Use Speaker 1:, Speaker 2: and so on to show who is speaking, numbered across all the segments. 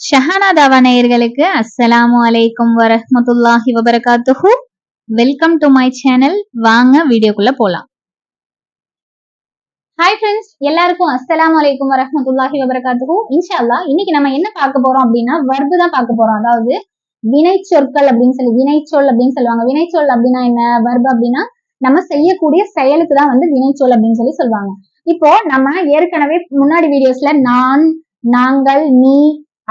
Speaker 1: ஷஹானா தாவா நேயர்களுக்கு அஸ்ஸலாமு அலைக்கும் வரஹமத்துல்லாஹி வபரகாத்துஹு. வெல்கம் டு மை சேனல் வாங்க வீடியோக்குள்ள போலாம். ஹாய் ஃப்ரெண்ட்ஸ் எல்லாருக்கும் அஸ்ஸலாமு அலைக்கும் வரஹமத்துல்லாஹி வபரகாத்துஹு. இன்ஷால்லா இன்னைக்கு நம்ம என்ன பார்க்க போறோம் அப்படின்னா வர்பு தான் பார்க்க போறோம். அதாவது வினை சொற்கள் அப்படின்னு சொல்லி வினைச்சொல் அப்படின்னு சொல்லுவாங்க. வினைச்சொல் அப்படின்னா என்ன? வர்பு அப்படின்னா நம்ம செய்யக்கூடிய செயலுக்கு தான் வந்து வினைச்சொல் அப்படின்னு சொல்லி சொல்லுவாங்க. இப்போ நம்ம ஏற்கனவே முன்னாடி வீடியோஸ்ல நான் நாங்கள் நீ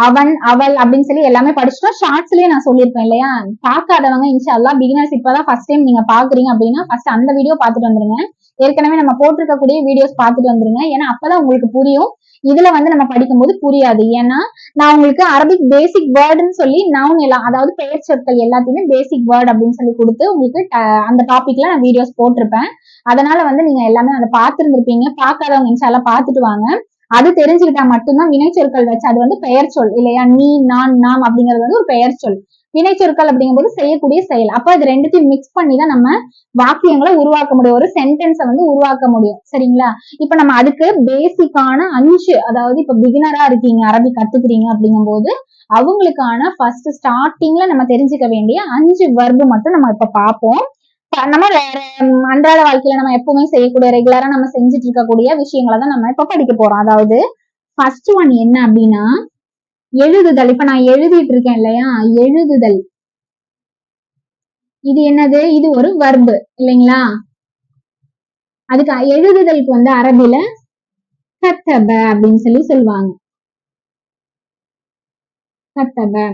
Speaker 1: அவன் அவள் அப்படின்னு சொல்லி எல்லாமே படிச்சுட்டோம் ஷார்ட்ஸ்லயே நான் சொல்லியிருப்பேன் இல்லையா? பார்க்காதவங்க இன்ஷால்லா பிகினர்ஸ் இப்பதான் ஃபர்ஸ்ட் டைம் நீங்க பாக்குறீங்க அப்படின்னா ஃபர்ஸ்ட் அந்த வீடியோ பார்த்துட்டு வந்துருங்க. ஏற்கனவே நம்ம போட்டிருக்கக்கூடிய வீடியோஸ் பார்த்துட்டு வந்துருங்க. ஏன்னா அப்பதான் உங்களுக்கு புரியும். இதுல வந்து நம்ம படிக்கும்போது புரியாது. ஏன்னா நான் உங்களுக்கு அரபிக் பேசிக் வேர்டுன்னு சொல்லி நவுன் எல்லாம் அதாவது பெயர் சொற்கள் எல்லாத்தையுமே பேசிக் வேர்ட் அப்படின்னு சொல்லி கொடுத்து உங்களுக்கு அந்த டாபிக்ல நான் வீடியோஸ் போட்டிருப்பேன். அதனால வந்து நீங்க எல்லாமே அதை பார்த்துருந்துருப்பீங்க. பார்க்காதவங்க இன்ஷால்லாம் பார்த்துட்டு வாங்க. அது தெரிஞ்சுக்கிட்டா மட்டும்தான் வினைச்சொற்கள் வச்சு அது வந்து பெயர் சொல் இல்லையா? நீ நான் நாம் அப்படிங்கிறது வந்து ஒரு பெயர் சொல். வினைச்சொற்கள் அப்படிங்கும்போது செய்யக்கூடிய செயல். அப்ப இது ரெண்டுத்தையும் மிக்ஸ் பண்ணி தான் நம்ம வாக்கியங்களை உருவாக்க முடியும். ஒரு சென்டென்ஸை வந்து உருவாக்க முடியும். சரிங்களா? இப்ப நம்ம அதுக்கு பேசிக்கான அஞ்சு அதாவது இப்ப பிகினரா இருக்கீங்க அரபி கத்துக்கிறீங்க அப்படிங்கும்போது அவங்களுக்கான ஃபர்ஸ்ட் ஸ்டார்டிங்ல நம்ம தெரிஞ்சுக்க வேண்டிய அஞ்சு வர்பு மட்டும் நம்ம இப்ப பார்ப்போம். நம்ம வேற அன்றாட வாழ்க்கையில நம்ம எப்பவுமே செய்யக்கூடிய ரெகுலரா நம்ம செஞ்சுட்டு இருக்கக்கூடிய விஷயங்களை தான் நம்ம இப்ப படிக்க போறோம். அதாவது ஃபர்ஸ்ட் ஒன் என்ன அப்படின்னா எழுதுதல். இப்ப நான் எழுதிட்டு இருக்கேன் இல்லையா? எழுதுதல். இது என்னது? இது ஒரு வர்பு இல்லைங்களா? அதுக்கு எழுதுதலுக்கு வந்து அரபில கத்தப அப்படின்னு சொல்லி சொல்லுவாங்க. கத்தப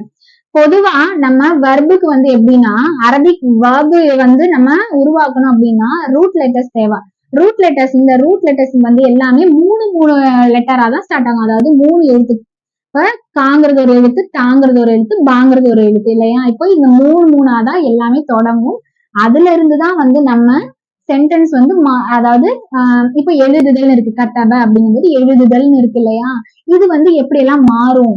Speaker 1: பொதுவா நம்ம வர்புக்கு வந்து எப்படின்னா அரபிக் வர்பு வந்து நம்ம உருவாக்கணும் அப்படின்னா ரூட் லெட்டர்ஸ் தேவை. ரூட் லெட்டர்ஸ் இந்த ரூட் லெட்டர்ஸ் வந்து எல்லாமே மூணு மூணு லெட்டரா தான் ஸ்டார்ட் ஆகும். அதாவது மூணு எழுத்து. இப்ப காங்கிறது ஒரு எழுத்து தாங்கிறது ஒரு எழுத்து பாங்கிறது ஒரு எழுத்து இல்லையா? இப்போ இந்த மூணு மூணா தான் எல்லாமே தொடங்கும். அதுல இருந்து தான் வந்து நம்ம சென்டென்ஸ் வந்து மா- அதாவது ஆஹ் இப்ப எழுதுதல்னு இருக்கு கத்தப அப்படிங்கிறது எழுதுதல்னு இருக்கு இல்லையா? இது வந்து எப்படி எல்லாம் மாறும்?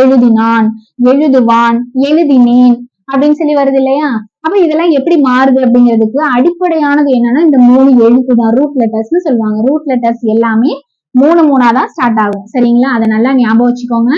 Speaker 1: எழுதினான். எழுதுவான். எழுதினேன். அப்படின்னு சொல்லி வருது இல்லையா? அப்ப இதெல்லாம் எப்படி மாறுது அப்படிங்கிறதுக்கு அடிப்படையானது என்னன்னா இந்த மூணு எழுத்து தான் ரூட் லெட்டர்ஸ்னு சொல்லுவாங்க. ரூட் லெட்டர்ஸ் எல்லாமே மூணு மூணா தான் ஸ்டார்ட் ஆகும். சரிங்களா? அதை நல்லா ஞாபகம் வச்சுக்கோங்க.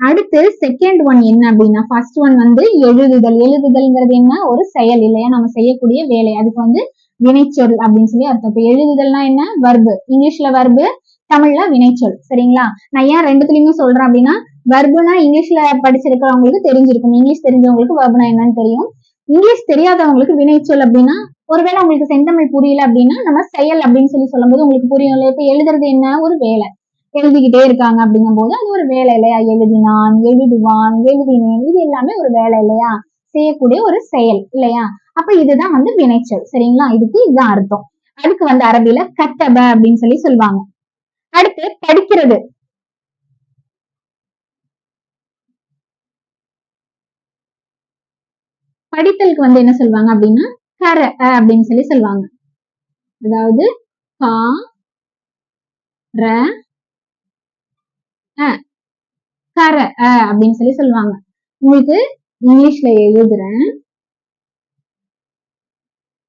Speaker 1: அடுத்து செகண்ட் ஒன் என்ன அப்படின்னா ஃபர்ஸ்ட் ஒன் வந்து எழுதுதல். எழுதுதல்ங்கிறது என்ன? ஒரு செயல் இல்லையா? நம்ம செய்யக்கூடிய வேலை. அதுக்கு வந்து வினைச்சொல் அப்படின்னு சொல்லி அர்த்தம். இப்ப எழுதுதல்னா என்ன? வர்பு இங்கிலீஷ்ல வர்பு தமிழ்ல வினைச்சொல். சரிங்களா? நான் ஏன் ரெண்டுத்துலயுமே சொல்றேன் அப்படின்னா வர்புனா இங்கிலீஷ்ல படிச்சிருக்கிறவங்களுக்கு தெரிஞ்சிருக்கும். இங்கிலீஷ் தெரிஞ்சவங்களுக்கு வர்புனா என்னன்னு தெரியும். இங்கிலீஷ் தெரியாதவங்களுக்கு வினைச்சொல் அப்படின்னா ஒருவேளை உங்களுக்கு செந்தமிழ் புரியல அப்படின்னா நம்ம செயல் அப்படின்னு சொல்லி சொல்லும்போது உங்களுக்கு புரியும் இல்லையா? இப்ப எழுதுறது என்ன? ஒரு வேலை. எழுதிக்கிட்டே இருக்காங்க அப்படிங்கும்போது அது ஒரு வேலை இல்லையா? எழுதினான் எழுதுவான் எழுதினேன் இது எல்லாமே ஒரு வேலை இல்லையா? செய்யக்கூடிய ஒரு செயல் இல்லையா? அப்ப இதுதான் வந்து வினைச்சொல் சரிங்களா? இதுக்கு இதுதான் அர்த்தம். அதுக்கு வந்து அரபில கட்டப அப்படின்னு சொல்லி சொல்லுவாங்க. அடுத்து படிக்கிறது. படித்தலுக்கு வந்து என்ன சொல்லுவாங்க அப்படின்னா கர அப்படின்னு சொல்லி சொல்லுவாங்க. அதாவது கா ர கர அப்படின்னு சொல்லி சொல்லுவாங்க. உங்களுக்கு இங்கிலீஷ்ல எழுதுறேன்.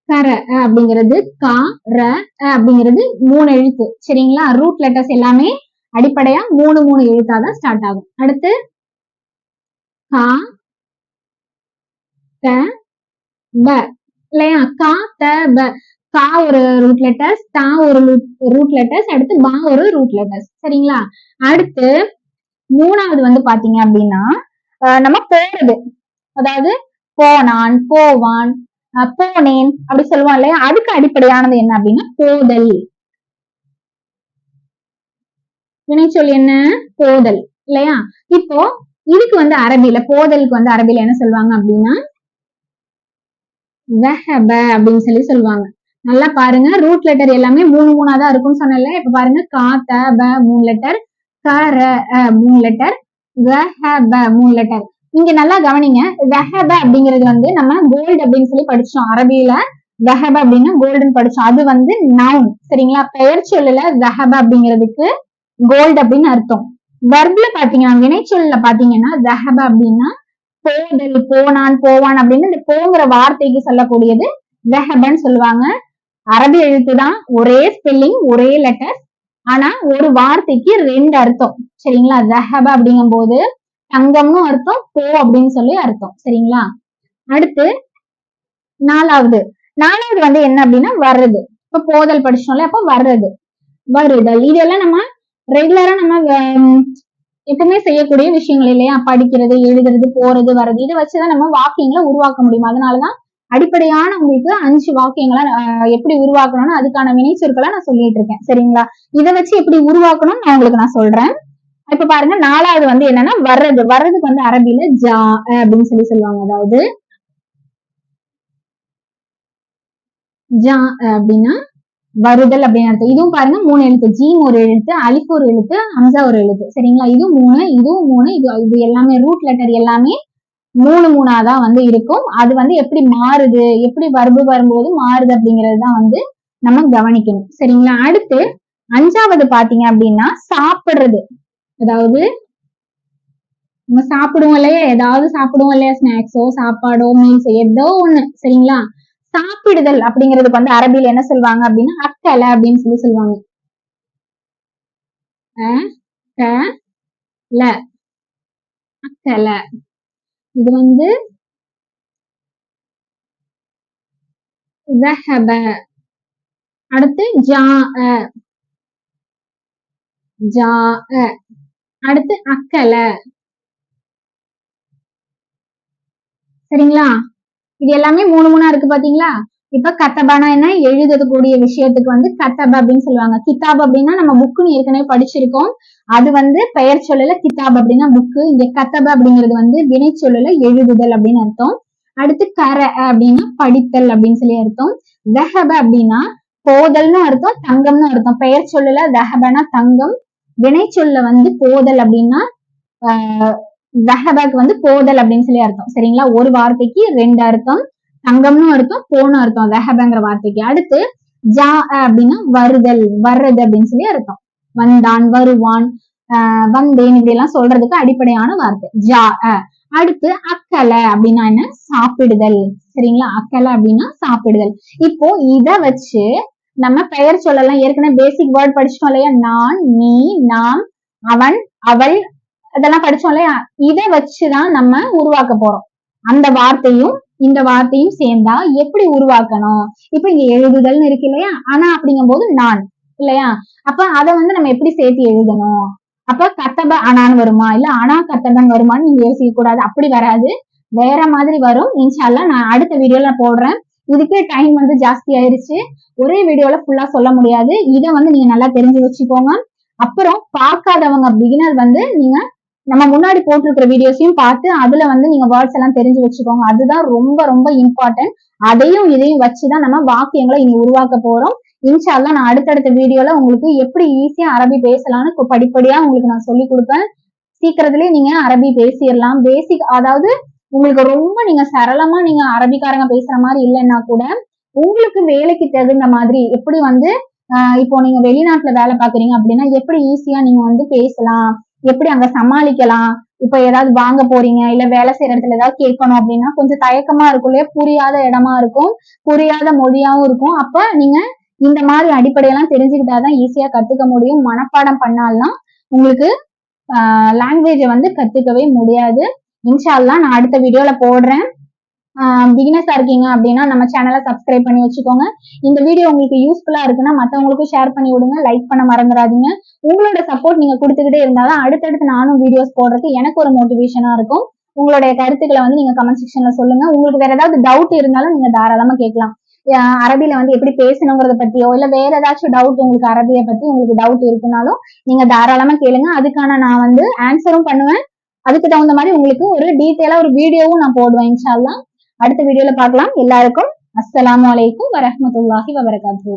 Speaker 1: கர அப்படிங்கிறது கா ர அப்படிங்கிறது மூணு எழுத்து. சரிங்களா? ரூட் லெட்டர்ஸ் எல்லாமே அடிப்படையா மூணு மூணு எழுத்தா தான் ஸ்டார்ட் ஆகும். அடுத்து கா த ப இல்லையா? கா த ப கா ஒரு ரூட் லெட்டர்ஸ் தா ஒரு ரூட் லெட்டர்ஸ் அடுத்து பா ஒரு ரூட் லெட்டர்ஸ் சரிங்களா? அடுத்து மூணாவது வந்து பாத்தீங்க அப்படின்னா நம்ம போறது. அதாவது போனான் போவான் அஹ் போனேன் அப்படி சொல்லுவோம் இல்லையா? அதுக்கு அடிப்படையானது என்ன அப்படின்னா போதல். வினைச்சொல் என்ன? போதல். இல்லையா? இப்போ இதுக்கு வந்து அரபில போதலுக்கு வந்து அரபியில என்ன சொல்லுவாங்க அப்படின்னா வெஹப அப்படின்னு சொல்லி சொல்லுவாங்க. நல்லா பாருங்க ரூட் லெட்டர் எல்லாமே மூணு மூணா தான் இருக்கும்னு சொன்னேன்ல. இப்ப பாருங்க கா த ப மூணு லெட்டர் க ர அ மூணு லெட்டர் வெஹப மூணு லெட்டர் இங்க நல்லா கவனிங்க வெஹப அப்படிங்கிறது வந்து நம்ம கோல்டு அப்படின்னு சொல்லி படிச்சோம். அரபியில வெஹப அப்படின்னா கோல்டுன்னு படிச்சோம். அது வந்து நவுன் சரிங்களா? பெயர் சொல்லல வெஹப அப்படிங்கிறதுக்கு கோல்டு அப்படின்னு அர்த்தம். வர்ப்ல பாத்தீங்கன்னா வினைச்சொல்ல பாத்தீங்கன்னா வெஹப அப்படின்னா போதல் போனான் போவான் அப்படின்னு இந்த போங்கிற வார்த்தைக்கு சொல்லக்கூடியது வெஹபன் சொல்லுவாங்க. அரபி எழுத்து தான் ஒரே ஸ்பெல்லிங் ஒரே லெட்டர் ஆனா ஒரு வார்த்தைக்கு ரெண்டு அர்த்தம். சரிங்களா? ஜஹப அப்படிங்கும்போது தங்கம்னு அர்த்தம் போ அப்படின்னு சொல்லி அர்த்தம். சரிங்களா? அடுத்து நாலாவது. நாலாவது வந்து என்ன அப்படின்னா வர்றது. இப்ப போதல் படிச்சோம்ல அப்ப வர்றது. வருதல் இதெல்லாம் நம்ம ரெகுலரா நம்ம எப்பவுமே செய்யக்கூடிய விஷயங்கள் இல்லையா? படிக்கிறது எழுதுறது போறது வர்றது. இதை வச்சுதான் நம்ம வாக்கியங்களை உருவாக்க முடியும். அதனாலதான் அடிப்படையான உங்களுக்கு அஞ்சு வாக்கியங்களை எப்படி உருவாக்கணும்னு அதுக்கான வினைச்சொற்களை நான் சொல்லிட்டு இருக்கேன். சரிங்களா? இதை வச்சு எப்படி உருவாக்கணும்னு நான் உங்களுக்கு நான் சொல்றேன். இப்ப பாருங்க நாலாவது வந்து என்னன்னா வர்றது. வர்றதுக்கு வந்து அரபில ஜா அப்படின்னு சொல்லி சொல்லுவாங்க. அதாவது ஜா அப்படின்னா வருதல் அப்படின்னு அர்த்தம். இதுவும் பாருங்க மூணு எழுத்து. ஜீம் ஒரு எழுத்து அலிஃப் ஒரு எழுத்து ஹம்சா ஒரு எழுத்து. சரிங்களா? இதுவும் மூணு இதுவும் மூணு இது இது எல்லாமே ரூட் லெட்டர் எல்லாமே மூணு மூணா தான் வந்து இருக்கும். அது வந்து எப்படி மாறுது எப்படி வரும்பு வரும்போது மாறுது அப்படிங்கிறது தான் வந்து நம்ம கவனிக்கணும். சரிங்களா? அடுத்து அஞ்சாவது பாத்தீங்க அப்படின்னா சாப்பிடுறது. அதாவது நம்ம சாப்பிடுவோம் இல்லையா? ஏதாவது சாப்பிடுவோம் இல்லையா? ஸ்நாக்ஸோ சாப்பாடோ மீல்ஸோ ஏதோ ஒண்ணு. சரிங்களா? சாப்பிடுதல் அப்படிங்கிறதுக்கு வந்து அரபியில என்ன சொல்லுவாங்க அப்படின்னா அக்கலை அப்படின்னு சொல்லி சொல்லுவாங்க. அக்கலை இது வந்து அடுத்து ஜா ஜா அடுத்து அக்கலை. சரிங்களா? இது எல்லாமே மூணு மூணா இருக்கு பாத்தீங்களா? இப்ப கத்தபானா என்ன? எழுதக்கூடிய விஷயத்துக்கு வந்து கத்தப அப்படின்னு சொல்லுவாங்க. கிதாப் அப்படின்னா நம்ம புக்குன்னு ஏற்கனவே படிச்சிருக்கோம். அது வந்து பெயர் சொல்லல கித்தாப் அப்படின்னா புக்கு இங்க கத்தப் அப்படிங்கிறது வந்து வினை சொல்லல எழுதுதல் அப்படின்னு அர்த்தம். அடுத்து கர அப்படின்னா படித்தல் அப்படின்னு சொல்லி அர்த்தம். தஹப அப்படின்னா போதல்னு அர்த்தம் தங்கம்னு அர்த்தம். பெயர் சொல்லல தஹபனா தங்கம். வினை சொல்ல வந்து போதல் அப்படின்னா வெஹபக் வந்து போதல் அப்படின்னு சொல்லி அர்த்தம். சரிங்களா? ஒரு வார்த்தைக்கு ரெண்டு அர்த்தம் தங்கம்னு அர்த்தம் போன அர்த்தம் தஹபங்கிற வார்த்தைக்கு. அடுத்து ஜா அப்படின்னா வருதல் வர்றது அப்படின்னு சொல்லி அர்த்தம். வந்தான் வருவான் ஆஹ் வந்தேன் இப்படி எல்லாம் சொல்றதுக்கு அடிப்படையான வார்த்தை. ஜா அடுத்து அக்கல அப்படின்னா என்ன? சாப்பிடுதல். சரிங்களா? அக்கல அப்படின்னா சாப்பிடுதல். இப்போ இத வச்சு நம்ம பெயர் சொல்லலாம். ஏற்கனவே பேசிக் வேர்ட் படிச்சிட்டோம் இல்லையா? நான் நீ நாம் அவன் அவள் இதெல்லாம் படிச்சோம் இல்லையா? இதை வச்சுதான் நம்ம உருவாக்க போறோம். அந்த வார்த்தையும் இந்த வார்த்தையும் சேர்ந்தா எப்படி உருவாக்கணும்? இப்ப இங்க எழுதுதல்னு இருக்கு இல்லையா? ஆனா அப்படிங்கும் போது நான் இல்லையா? அப்ப அதை வந்து நம்ம எப்படி சேர்த்து எழுதணும்? அப்ப கத்தப அனான்னு வருமா? இல்ல அனா கத்தபன் வருமான்னு நீங்க யோசிக்க கூடாது. அப்படி வராது. வேற மாதிரி வரும். இன்ஷால்லா நான் அடுத்த வீடியோல போடுறேன். இதுக்கே டைம் வந்து ஜாஸ்தி ஆயிருச்சு. ஒரே வீடியோல ஃபுல்லா சொல்ல முடியாது. இதை வந்து நீங்க நல்லா தெரிஞ்சு வச்சுக்கோங்க. அப்புறம் பார்க்காதவங்க பிகினர் வந்து நீங்க நம்ம முன்னாடி போட்டிருக்கிற வீடியோஸையும் பார்த்து அதுல வந்து நீங்க வேர்ட்ஸ் எல்லாம் தெரிஞ்சு வச்சுக்கோங்க. அதுதான் ரொம்ப ரொம்ப இம்பார்ட்டன்ட் அதையும் இதையும் வச்சுதான் நம்ம வாக்கியங்களை இனி உருவாக்க போறோம். இன்ஷால்லா நான் அடுத்தடுத்த வீடியோல உங்களுக்கு எப்படி ஈஸியா அரபி பேசலாம்னு படிப்படியா உங்களுக்கு நான் சொல்லி கொடுப்பேன். சீக்கிரத்திலே நீங்க அரபி பேசிடலாம். பேசிக் அதாவது உங்களுக்கு ரொம்ப நீங்க சரளமா நீங்க அரபிக்காரங்க பேசுற மாதிரி இல்லைன்னா கூட உங்களுக்கு வேலைக்கு தகுந்த மாதிரி எப்படி வந்து ஆஹ் இப்போ நீங்க வெளிநாட்டுல வேலை பாக்குறீங்க அப்படின்னா எப்படி ஈஸியா நீங்க வந்து பேசலாம்? எப்படி அங்க சமாளிக்கலாம்? இப்ப ஏதாவது வாங்க போறீங்க இல்ல வேலை செய்யற இடத்துல ஏதாவது கேட்கணும் அப்படின்னா கொஞ்சம் தயக்கமா இருக்கும் இல்லையா? புரியாத இடமா இருக்கும் புரியாத மொழியாவும் இருக்கும். அப்ப நீங்க இந்த மாதிரி அடிப்படையெல்லாம் தெரிஞ்சுக்கிட்டாதான் ஈஸியா கத்துக்க முடியும். மனப்பாடம் பண்ணாலாம் உங்களுக்கு லாங்குவேஜை வந்து கத்துக்கவே முடியாது. இன்ஷால்லா நான் அடுத்த வீடியோல போடுறேன். பிகினஸா இருக்கீங்க அப்படின்னா நம்ம சேனலை சப்ஸ்கிரைப் பண்ணி வச்சுக்கோங்க. இந்த வீடியோ உங்களுக்கு யூஸ்ஃபுல்லா இருக்குன்னா மத்தவங்களுக்கும் ஷேர் பண்ணி விடுங்க. லைக் பண்ண மறந்துடாதீங்க. உங்களோட சப்போர்ட் நீங்க கொடுத்துக்கிட்டே இருந்தாதான் அடுத்தடுத்து நானும் வீடியோஸ் போடுறதுக்கு எனக்கு ஒரு மோட்டிவேஷனா இருக்கும். உங்களுடைய கருத்துக்களை வந்து நீங்க கமெண்ட் செக்ஷன்ல சொல்லுங்க. உங்களுக்கு வேற ஏதாவது டவுட் இருந்தாலும் நீங்க தாராளமா கேட்கலாம். அரபியில வந்து எப்படி பேசணுங்கிறத பத்தியோ இல்ல வேற ஏதாச்சும் டவுட் உங்களுக்கு அரபிய பத்தி உங்களுக்கு டவுட் இருக்குனாலும் நீங்க தாராளமா கேளுங்க. அதுக்கான நான் வந்து ஆன்சரும் பண்ணுவேன். அதுக்கு தகுந்த மாதிரி உங்களுக்கு ஒரு டீட்டெயிலா ஒரு வீடியோவும் நான் போடுவேன் இன்ஷால்லாம் அடுத்த வீடியோல பார்க்கலாம். எல்லாருக்கும் அஸ்லாம் அலைக்கும் வரமத்துல்லாஹி வபரகாத்து